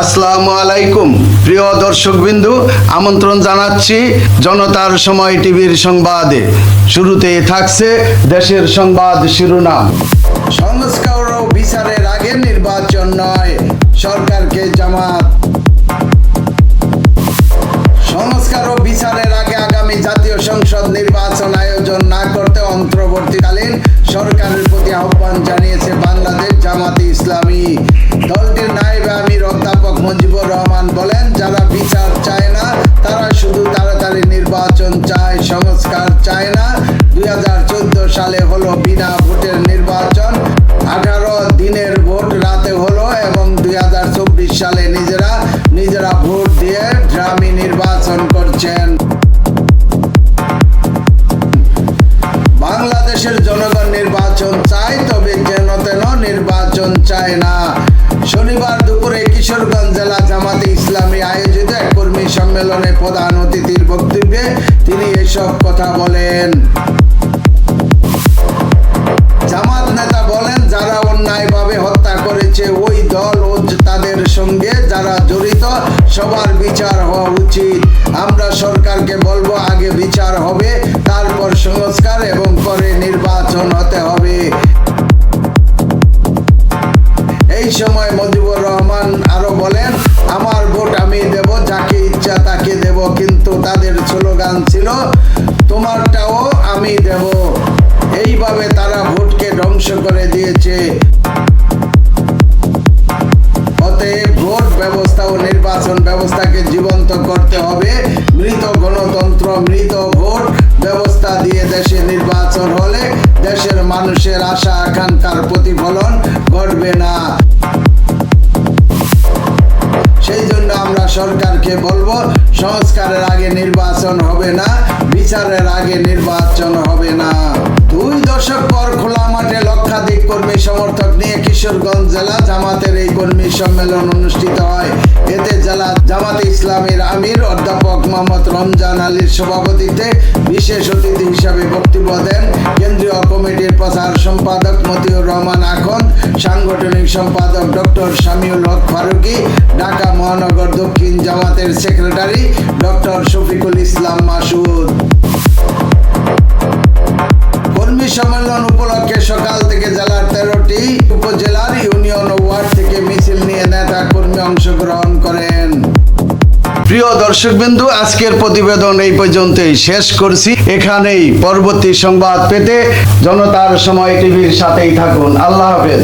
আসসালামু আলাইকুম। প্রিয় দর্শকবিন্দু, আমন্ত্রণ জানাচ্ছি জনতার সময় টিভির সংবাদে। শুরুতে থাকছে দেশের সংবাদ শিরোনাম। সংস্কার ও বিচারের আগে নির্বাচন নয়, সরকারকে জামাত। সংস্কার ও বিচারের আগে মুজিবুর রহমান বলেন, যারা বিচার চায় না, তারা শুধু তাড়াতাড়ি নির্বাচন চায়, সংস্কার চায় না। দুই হাজার চোদ্দ সালে হলো বিনা ভোটের নির্বাচন। আঠারো দিনের ভোট রাতে হলো এবং দুই হাজার চব্বিশ সালে নিজেরা নিজেরা ভোট দিয়ে গ্রামীণ নির্বাচন করছেন। সম্মেলনে প্রধান অতিথির বক্তব্যে তিনি এসব কথা বলেন। জামাত নেতা বলেন, যারা অন্যায়ভাবে হত্যা করেছে, ওই দল ও তাদের সঙ্গে যারা জড়িত, সবার বিচার হওয়া উচিত। আমরা সরকারকে বলব, আগে বিচার হবে, তারপর সংস্কার এবং পরে নির্বাচন হতে হবে। এই সময় মজিবুর রহমান কিন্তু তাদের স্লোগান ছিল, তোমারটাও আমি দেব। এইভাবে তারা ভোটকে ধ্বংস করে দিয়েছে। ভোট ব্যবস্থা ও নির্বাচন ব্যবস্থাকে জীবন্ত করতে হবে। মৃত গণতন্ত্র, মৃত ভোট ব্যবস্থা দিয়ে দেশে নির্বাচন হলে দেশের মানুষের আশা, আকাঙ্ক্ষার প্রতিফলন ঘটবে না। সেই জন্য আমরা সরকারকে বলব সংস্কারের আগে নির্বাচন হবে না, বিচারের আগে নির্বাচন হবে না। দুই দশক পর খোলা মাঠে লক্ষাধিক কর্মী সমর্থক নিয়ে কিশোরগঞ্জ জেলা জামাতের এই কর্মী সম্মেলন অনুষ্ঠিত হয়। এতে জেলা জামাতে ইসলামের আমির অধ্যাপক মোহাম্মদ রমজান আলীর সভাপতিত্বে বিশেষ অতিথি হিসাবে বক্তব্য দেন কেন্দ্রীয় কমিটির প্রচার সম্পাদক মতিউর রহমান আখন সাংগঠনিক সম্পাদক ডক্টর শামিউল হক ফারুকি, ঢাকা মহানগর দক্ষিণ জামাতের সেক্রেটারি ডক্টর শফিকুল ইসলাম মাসুদ। কর্মী সম্মেলন উপলক্ষে সকাল থেকে জেলার তেরোটি উপজেলার ইউনিয়ন ওয়ার্ড থেকে মিছিল নিয়ে নেতা কর্মী অংশগ্রহণ করেন। প্রিয় দর্শকবিন্দু, আজকের প্রতিবেদন এই পর্যন্তই শেষ করছি। এখানেই পরবর্তী সংবাদ পেতে জনতার সময় টিভির সাথেই থাকুন। আল্লাহ হাফেজ।